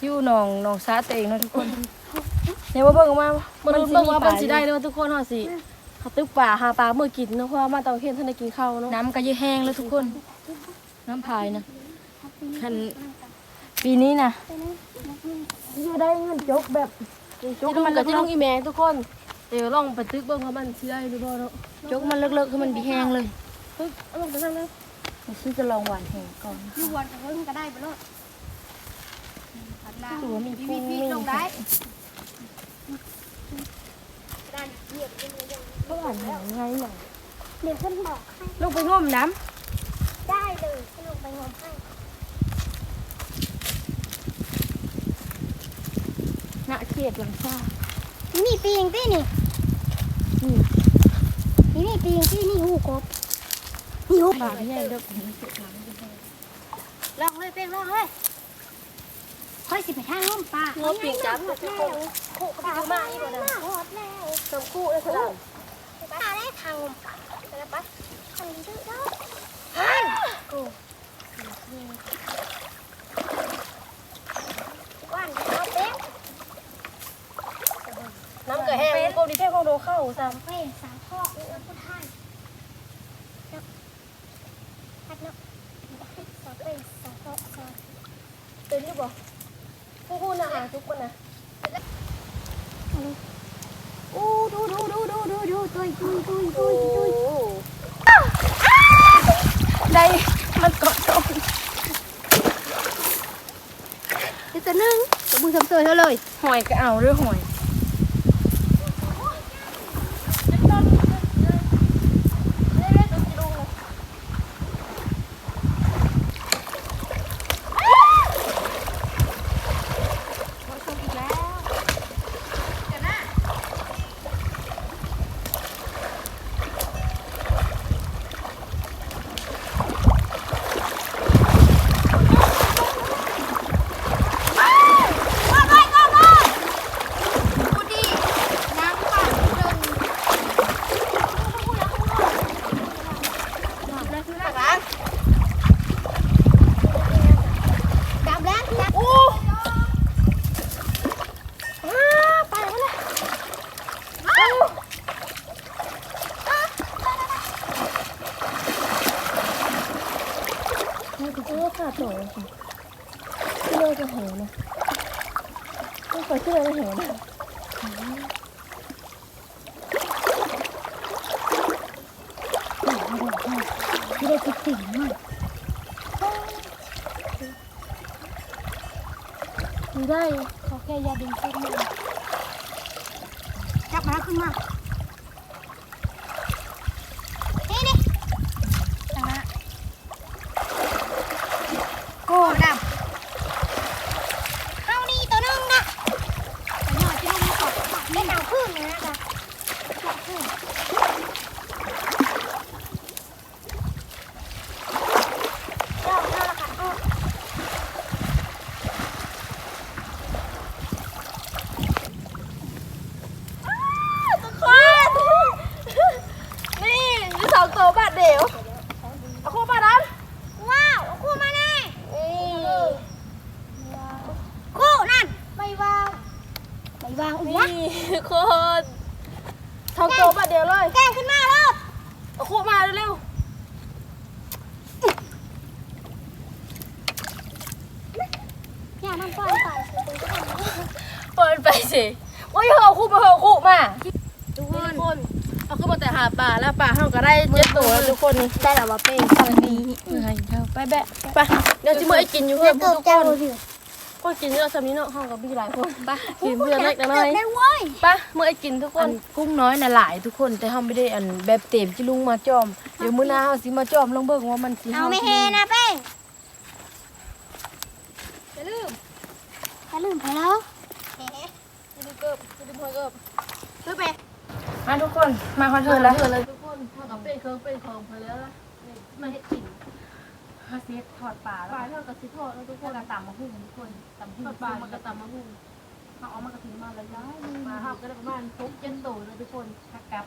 ทุกคนคิ้วหนองหนองซาตัวเองเนาะทุกคนเนี่ยว่าเบิ่งออกมามันสิเบิ่งว่ามันสิปลได้เนาะทุกคนเฮาสิเขาตึกป่าหาปลาเมื่อกินเนาะเพราะว่ามาตอนเที่ยงท่านได้กินข้าวเนาะน้ำก็เยอะแห้งแล้วทุกคน น้ำพายนะคันปีนี้นะจะได้เงินจกแบบจกมันก็จะลงอีแมงทุกคนเดี๋ยวลองไปตึกเบิ่งว่ามันสิได้หรือบ่เนาะจกมันเลิกๆคือมันบีแห้งเลยตึกเอาลงไปนั่นเลยเดี๋ยวซื้อจะลองหวานแห้งก่อนอยู่วันกับเพิ่งก็ได้ไปเลย อันละตัวมีมีกุ้งมีมีลงได้ก็หวานแห้งไงหน่อยเดี๋ยวขึ้นบอกให้ลงไปงมน้ำได้เลยขึ้นลงไปงมให้หน้าเขียดหลังซ่านี่ปีงที่นี่นี่นี่ปีงที่นี่หูกบนี่หูปากใหญ่เด้อผมเสียหลังลองเลยเป้งลองเลย ค่อยสิไปทางน้ปลาหัวปีกจับทุกคนขู่กับปลามาอีกแล้วหดแล้วสมคู่เลยค่ะปลาได้ทางน้ำปลาไปแล้วปะทางนี้ดื้อด้ฮันโอ้ว่านเอาเป้งน้ำก็แห้งโกดิเทพของโดเข้าซ้เป้สามข้อเอื้อพุทธานเนาะฮัดเนาะสามเป้งสามข้อสามเป็นที่บ่ คู่คู่นะหาทุกคนนะอู้ดูดูดูดูดูดูตุยตุยตุยตุยตุยได้มันเกาะตรงเดี๋ยวจะนึ่งจะมือทำเตยเท่าเลยหอยก็เอาด้วยหอย ดับแล้วดับ อู้ ไปแล้วนะ นี่คือเออขาดหน่อยค่ะที่เลิกจะแหงนะต้องไปที่เลิกจะแหงนะที่ได้ติดติ่งมากดู ได้ขอแค่ยาดึงเส้นมือจับมาขึ้นมานี่นี่ทางนั้นโก้ดับเข้านี่ตัวนึงนะแต่หน่อยที่มันตกเล่นเอาขึ้นเลยนะคะตกขึ้นเจ้าเจ้าละค่ะเอา ทุกคนนี่มีสองตัวบาดเดียวเอาคู่มาดัน ว้าวเอาคู่มาแน่ นี่ คู่นั่นไม่วางไม่วางอุ้ย นี่ทุกคนสองตัวบาดเดียวเลย แกล้งขึ้นมาแล้ว เอาคู่มาเร็ว อย่ามันปล่อยไป ๆเปิดไปสิว่าอย่าเอาคู่มาเอาคู่มา ทุกคนเอาขึ้นมาแต่หาป่าแล้วป่าเขา ก็ได้เจ็ดตัวแล้วทุกคนนี่ได้แล้วว่าเป็นตอนนี้ไปแบะไปเดี๋ยวจิเมื่อยกินอยู่เพื่อนทุกคนก็กินเยอะสำนี้เนาะห้องกับพี่หลายคนไปกินเพื่อนเล็กน้อยได้เว้ยไปเมื่อยกินทุกคนกุ้งน้อยน่ะหลายทุกคนแต่เขาไม่ได้อันแบบเต็มที่ลุงมาจอมเดี๋ยวมื้อหน้าเขาสิมาจอมลองเบิ่งว่ามันสิเอาไม่เฮนะเป้อย่าลืมอย่าลืมไปแล้วจะดูเกิบจะดูพอยเกิบซื้อไป มาทุกคนมาคอนเทิร์นแล้วเอเลยทุกคนห้องกับเป็นเครื่องเป็นของไปแล้วนะนี่มาเฮ็ดกินฮาเซตถอดป่าปลาเท่ากับสิทอดแล้วทุกคนตำมาหุ้งทุกคนตำหุ้งทอดปลามันก็ตำมะฮุ่งเขาเอามากระถิ่นมาแล้วย้ายมาห้าก็ได้ประมาณทุกเจ็ดโตเลยทุกคนทักกับ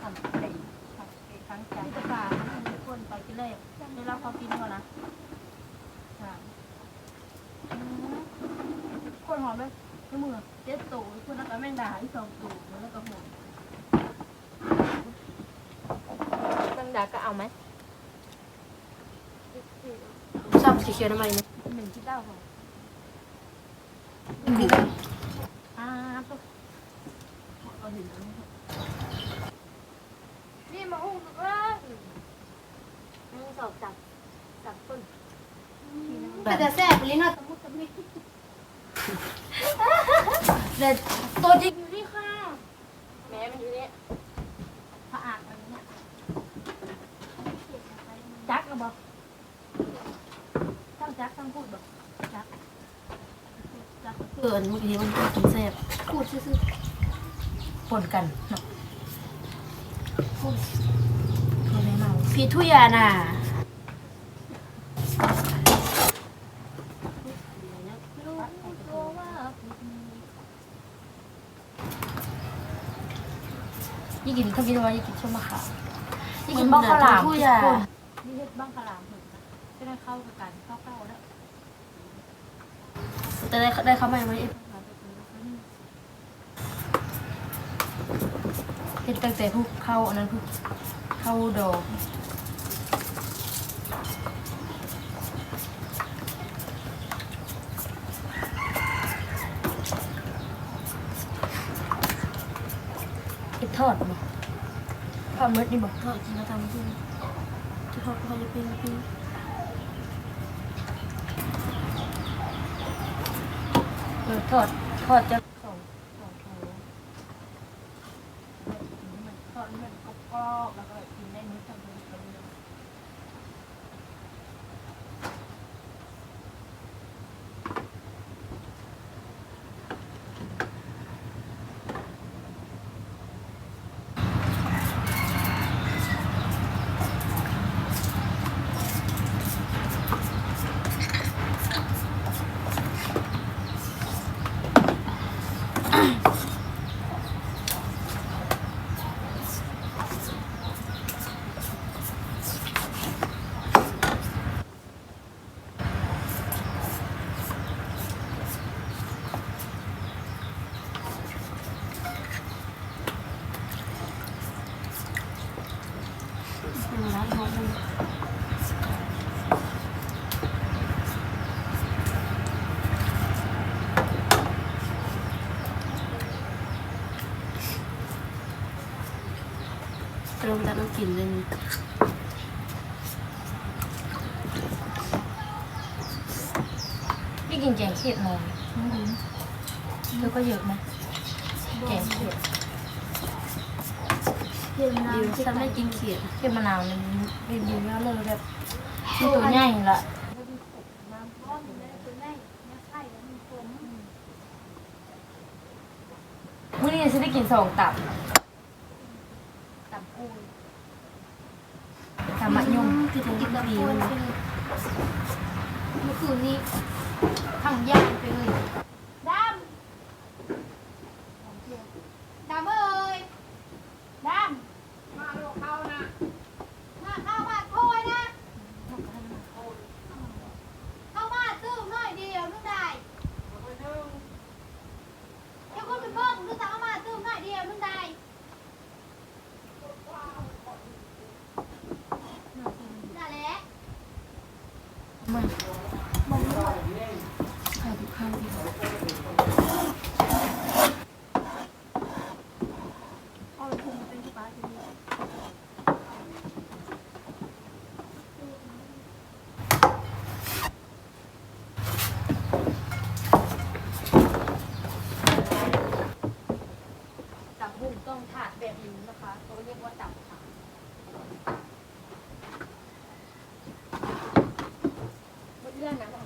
ทำไก่ผัดไก่ครั้งใจที่จะปลาทุกคนไปกินเลยให้เราพอกินก่อนนะค่ะอืมหอมเลย ในมือเจ็ดตูคุณแล้วก็แมงดาอีกสองตูแล้วก็หอมตั้งดาก็เอาไหมชอบสีเขียวทำไมเนี่ยหนึ่งที่เก้าค่ะอ่าปุ๊บเอาหินอันนี้นี่มาหุ้มว่าหนึ่งสองจับจับต้นแต่จะแซ่บลิ้นอะสมมติสมมติ เด็ดตัวจริงอยู่ที่ข้างแม่มันอยู่นี่ยพระอาจอะไรเนี่ยจักนะบอกทั้งจักทั้งพูดบอกจักจักเกินเมื่อกี้มันกินแซ่บขูดซื่อปนกันเนาะเขาไม่เมาพี่ทุยาน่ะ ยี่ กินเขากินยี่กินชมะขามยี่กินบ้องข้าวหลามทุยานี่เฮ็ดบ้องข้าวหลามเหมือนกันจะได้เข้ากันเข้าเข้าแล้วแต่ได้ได้เข้ามาไหมเฮ็ดตั้งแต่ผู้เข้าอันนั้นผู้เข้าดอกทอดบ่ท อดมืดนี่บ่ทอดกินแล้วทำขึ้นที่ทอดเขาจะเป็นเป็นเออทอดทอดจะสองสองโถทอดมันกรอบๆแล้วก็กินได้มื้อทำเป็นเป็น เป็นร้านทองเติมแต่ต้องกินเลยพี่กินแกงเขียดนอนเธอก็เยอะไหมแกงเขียดๆเพียงน้ดิวฉันไม่กินเขียดเขียดมะนาวนี่รีวิวแล้วเลยแบบที่ตัวใหญ่ละำก้อนเลยตัวแม่เนี่ยไข่แล้วมีผมมื้อนี้ฉันได้กินสองตับตับกูตับ มะยมคือจะกินตะปิคมันนเป็นเมื่อคืนนี้ทั้งย่างไปเลยดำดำเอ้ยดำมาลูกเข้านะมาเข้ามาโทยนะ เข้ามาตื้มหน่อยเดียวนึงได้เดี๋ยวคนไปเพิ่มคือสั่งเข้ามาตื้มหน่อยเดียวนึงได้ นั่นแหละ มาข้าวข้าวตับบุ้งต้องถาดแบบนี้นะคะเขาเรียกว่าตับถาด เ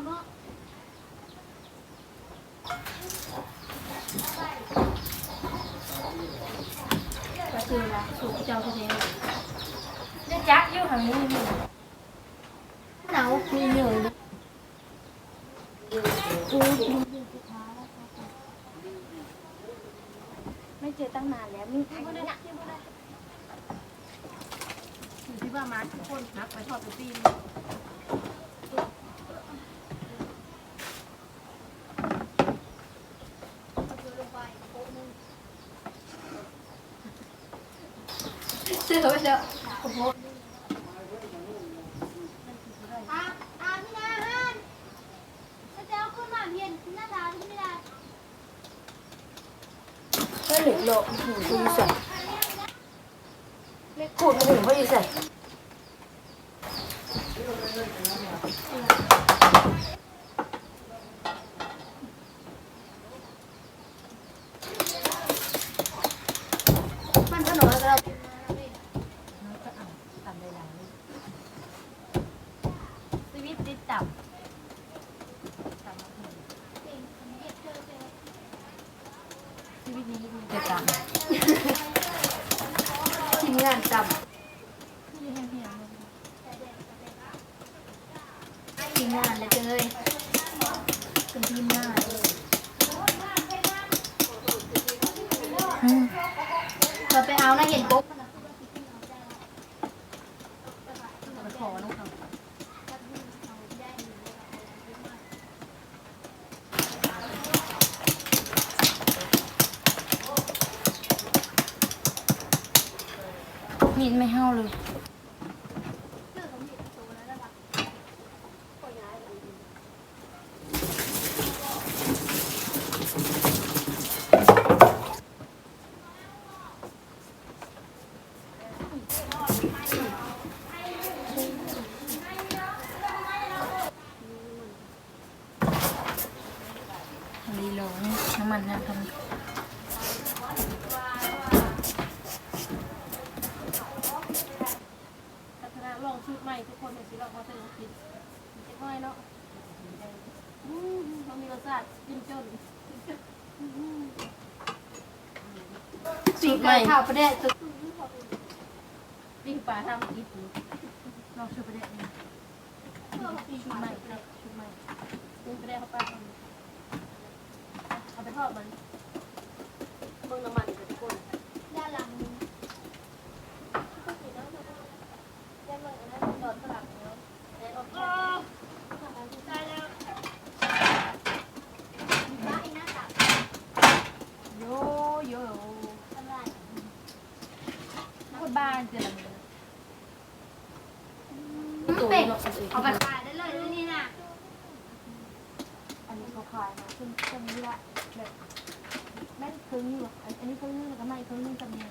ก็คือละถูกเจ้าคนนี้ได้จักยู่างนี้นี่หนาวมีเหนื่อยไม่เจอตั้งนานแล้วมีใครนะอยู่ที่ว่ามาทุกคนนักไปทอดไปตีน เสื้อไว้เด้ออาอาพี่นาฮันถ้าจะเอาขึ้นมาเพียนหน้าตาที่ไม่ได้ไม่หลุดโลกหูคุยใส่ไม่ขูดหูเขาอยู่ใส่มันขนมอะไรเรา ต่ำใดๆชีวิตติดต่ำต่ำมากเลยชี วิตนี้มีแต่ต่ำทีมงานจที่แห้งๆเลยำทีมงานเลยเจ้ยเป็นทีมงานเราไปเอานะเห็นปุ๊บ ไปขอน้องเขา มีดไม่เห่าเลย ทำดีโลนี่น้ำมันนะทำ พัฒนาลองชุดใหม่ทุกคนเห็นสิเราเขาจะกินเจ็บน้อยเนาะอืมเขามีรสชาติกินจน สูตรใหม่ข้าวประเดะตึกปิ้งปลาทำอีกลองชุดประเด็นนี้ชุดใหม่ชุดใหม่ปิ้งประเด็นเข้าไปเอาไปทอดมันเบิ่งน้ำมันกับทุกคนด้านหลัง ตอนสลับเนาะแต่ออก บ้าอีหน้าตัก โยโย่ ทำไร พูดบ้านเจริญ เอาไปขายได้เลยนี่น่ะอันนี้เขาขายมาซึ่งจะมีละแบบแม่นครึ่งอยู่อันนี้ครึ่งนึงแล้วก็ไม่ครึ่งนึงจำเนียน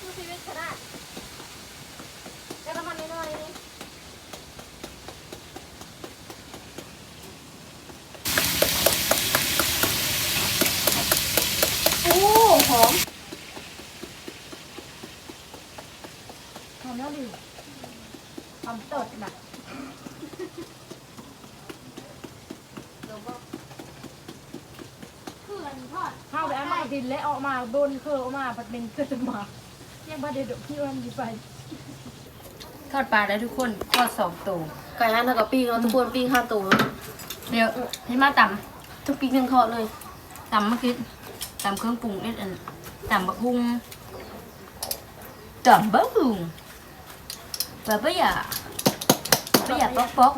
ดูชีวิตขนาดแล้วก็มันน้อยๆนี่ โอ้หอมทำแล้วดิทำตดน่ะเขื่อนทอดเข้าไปเอาไม้ดินและออกมาโดนเคอออกมาผัดเป็นเกิดมายังบ้าเด็ดพี่วันดีไปทอดปลาได้ทุกคนทอดสองตัวไก่หั่นเท่ากับปิ้งเนาะทุกคนปิ้งห้าตัวเดี๋ยวให้มาตทุกปิ้งยังทอดเลยำตำเมื่อกี้ ตำเครื่องปรุงนิดอันตำบักฮุงตำบักฮุงปะปะยาปะยาป๊อกป๊อก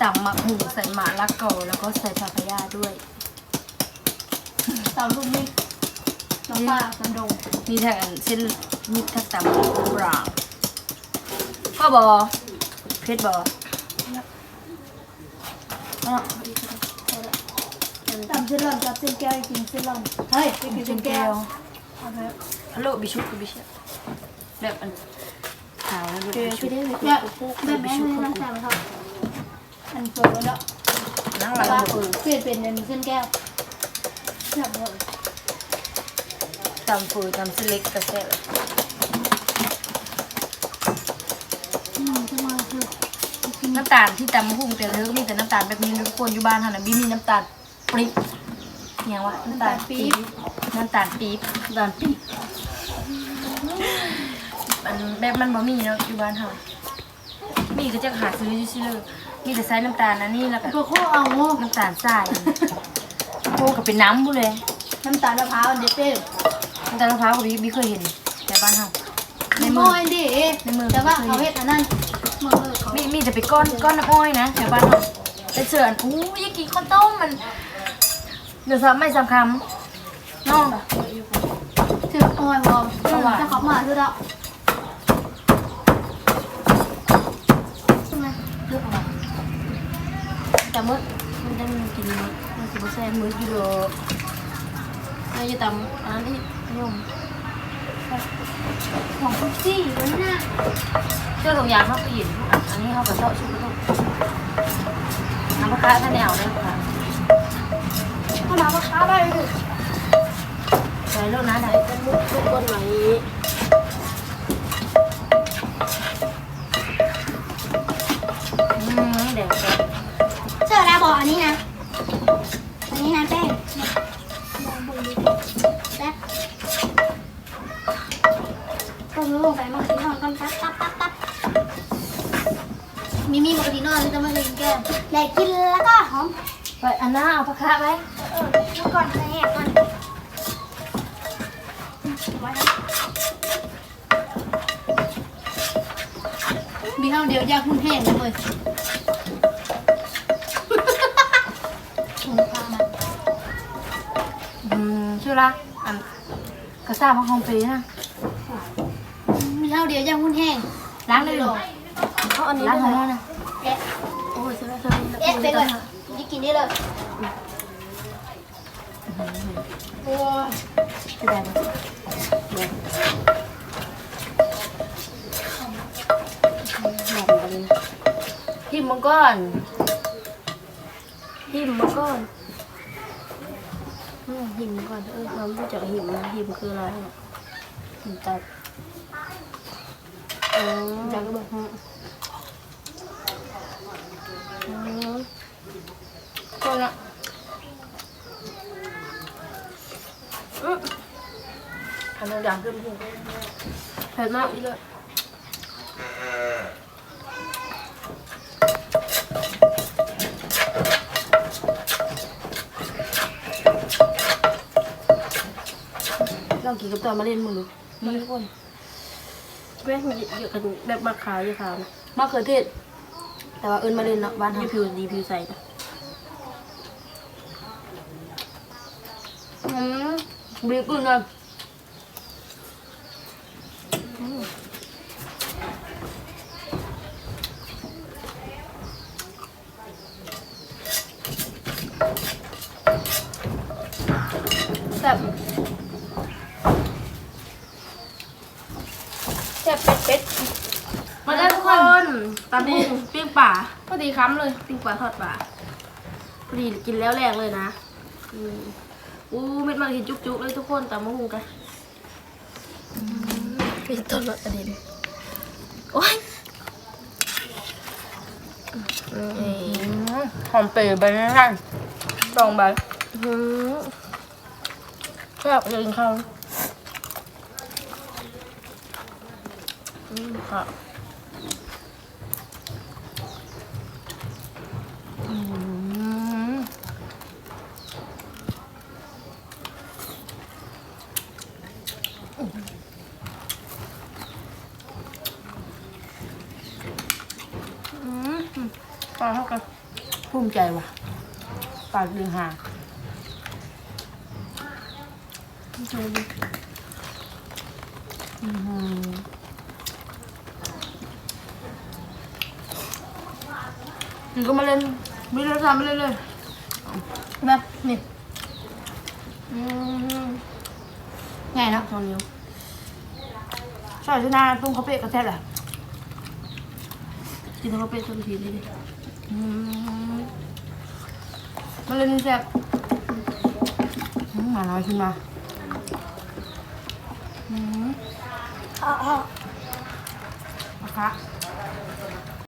ตำมักหุงใส่หมาละกอแล้วก็ใส่ผักพยาด้วยตำลูกนี่น้ำปลาน้ำดงมีทั้งอันเส้นมิตรทั้งตำบราวน์ก็บอเพชรบอ ตำเส้นลำจับเส้นแก้วกินเส้นลำเฮ้ยกินเส้เส้นแก้แก้ววฮัลโหลบิชุบบิชุบแบบอันขาวแล้วบิชุบแบบแบบแม่เลยนะแซ่บครับอันเปิดแล้วนั่งแต่เราว่าเปลี่ยนเป็นเส้นแก้วจับเลยตำฟูตำเส้นเล็กกระแซ่บ อืมจะมาคือ น้ำตาลที่ตำมะฮุ่งแต่เลิกมีแต่น้ำตาลแบบนี้ทุกคนอยู่บ้านเท่านั้นบีมีน้ำตาลปริ๊บยังวะน้ำตาลปี๊บน้ำตาลปี๊บดานปีมันแบบมันบ่มีเนาะอยู่บ้านเฮามีก็จะหาซื้ออยู่ซิเลยมีแต่ใช้น้ำตาลอันนี้แล้วก็ตัวโคเอาน้ำตาลทรายโคกับเป็นน้ำบุเลย น้ำตาลมะพร้าวเด็ดเป้น้ำตาลมะพร้าวกับบีบีเคยเห็นแต่บ้านเฮา ในมือดิในมือ แต่ว่าเขาเฮ็ดอันนั้นมือเขามีมีแต่ไปก้อนก้อนน้ำอ้อยนะแถวบ้านเราแต่เสือนอู้ยอยากกินข้าวต้มมันเดี๋ยวซ้ำไม่ซ้ำคำน้องถืออ้อยวอมถ้าเขามาคือเราใช่ไหมเลือกเอาแต่มื้อมันจะมีกินมื้อมันสิบ่แซ่บมื้อกิโลเราจะตำอันนั้นที่นิยม ของคุกซี่นั่นน่ะเจ้าตรงยางเขาไปหยินอันนี้เขาก็ชอบชุบลูกน้ำมะขามท่านแนวได้ค่ะถ้าน้ำมะพร้าวได้เลยใส่ลูกนะไหนเป็นลูกลูกบนไหนอืมเดี๋ยว เจอแล้วบอกอันนี้นะ อันนี้นะแป้งแล้วก็ลงไปมันก็นอนก่อนตับตับตับตับ มีมีปกตินอนจะไม่เลยแก้ม แหลกกินแล้วก็หอม ไปอันน่า เอาผักคะไว้เออแล้วก่อนแหลกก่อนไว้มีข้าวเดียวยากหุ่นแห้งเลยถุงผ้ามาอืมชื่อละอันกระซ่าพักคองปีนะ มีข้าวเดียวยากหุ่นแห้งล้างเลยเหรอเขาอันนี้ล้างด้ขวองนะเรานะแกะโอ้ยสร็จแล้วเสร็จแล้วเอ๊ะไปก่อนนี่กินได้เลย โอ้ยจะได้ไหมหิมมังก้อนหิมมังก้อนอืมหิมมังก้อนเออความรู้จักหิมนะหิมคืออะไรอะหิมตัดอ๋อจักก็บอกฮะอืมคนละอืม อันนั้นดังขึ้นพี่เผ็ดมากอีเลยลองกินกับตัวมาเล่นมึงดูนี่ทุกคนแม่มีเยอะกันแบบมะขาวเยอะขาวนะมะเขือเทศ แต่ว่าเอิญมาเล่นเนาะบ้านทำผิวดีผิวใสนะอืมบีบอุ่นเลยอืมแซ่บแซ่บเป็ดเป็ดมาได้ทุกคนตอนนี้ปิ้งป่าพ อดีค้ำเลยปิ้งป่าทอดป่าพอดีกินแล้วแรงเลยนะอืมอู้เม็ดมากเห็นจุกๆเลยทุกคนแตามมะฮุงกันเป็นต้นรถกระเด็นโอ้ยหอมเปรี้ยวไปนั่นสองใบแซ่บเลยเขาอืมค่ะ อืมอืมปลาเท่ากันภูมิใจว่ะ ปลาดึงหางดูดิอืมนี่ก็มาเล่นไม่เล่นทำไม่เล่นเลยแบบนี่อืมไงนะสองนิ้วใช่ชนะตุ้งเขาเป๊ะกระแทกแหละกินเขาเป๊ะสักทีเลยดิอืม มันเลยนี่แซ่บอืมมาลอยขึ้นมาอืมอ๋ออ๋อนะคะ